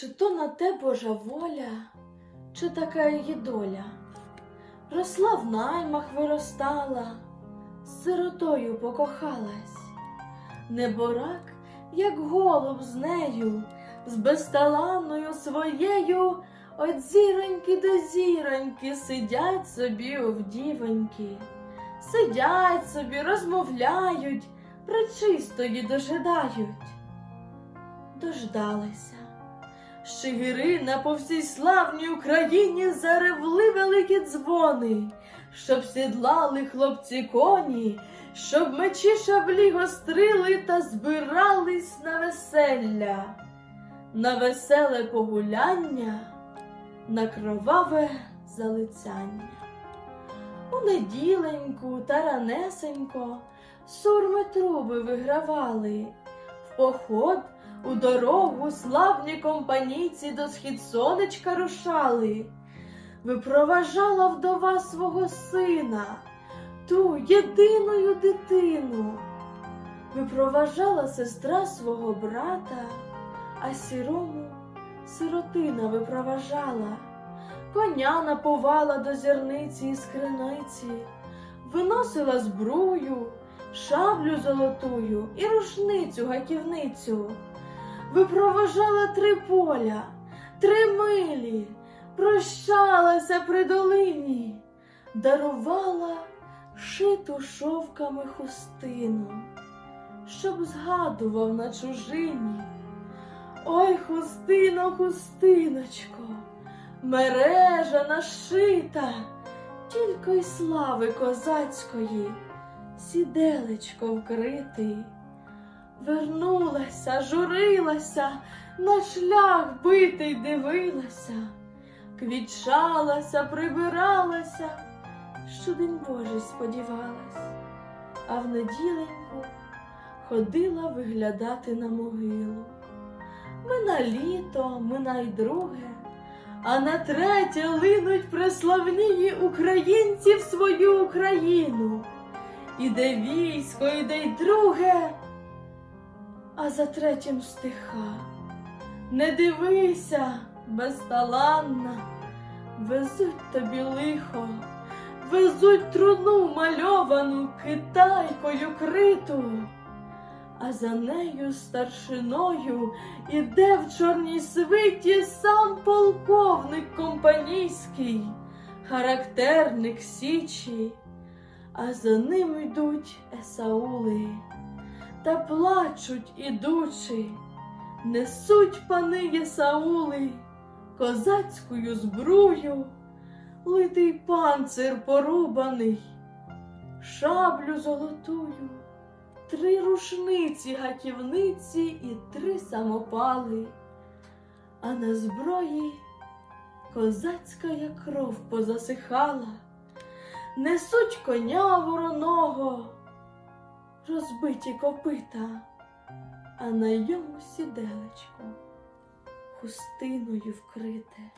Чи то на те Божа воля, чи така її доля? Росла в наймах, виростала, з сиротою покохалась. Неборак, як голуб з нею, з безталанною своєю, от зіроньки до зіроньки сидять собі овдівоньки, сидять собі, розмовляють, причистої дожидають. Дождалися. Щегирина по всій славній Україні заревли великі дзвони, щоб сідлали хлопці коні, щоб мечі шаблі гострили та збирались на веселля, на веселе погуляння, на кроваве залицяння. У неділеньку та ранесенько сурми труби вигравали, в поход у дорогу славні компанійці до схід сонечка рушали. Випроважала вдова свого сина, ту єдиною дитину. Випроважала сестра свого брата, а сірому сиротина випроважала. Коня наповала до зірниці і скриниці, виносила збрую, шаблю золотую і рушницю гаківницю. Випроважала три поля, три милі, прощалася при долині, дарувала шиту шовками хустину, щоб згадував на чужині. Ой, хустино, хустиночко, мережа нашита, тільки й слави козацької, сіделечко вкритий. Вернулася, журилася, на шлях битий дивилася, квітчалася, прибиралася, що день Божий сподівалась, а в неділеньку ходила виглядати на могилу. Мина літо, мина й друге, а на третє линуть преславнії українці в свою Україну. Іде військо, іде й друге а за третім стиха. Не дивися, безталанна, везуть тобі лихо, везуть труну мальовану китайкою криту, а за нею старшиною іде в чорній свиті сам полковник компанійський, характерник Січі, а за ним йдуть есаули та плачуть ідучи, несуть пани Єсаули козацькою збрую, литий панцир порубаний, шаблю золотую, три рушниці гатівниці і три самопали, а на зброї козацька як кров позасихала, несуть коня вороного розбиті копита, а на йому сіделечко хустиною вкрите.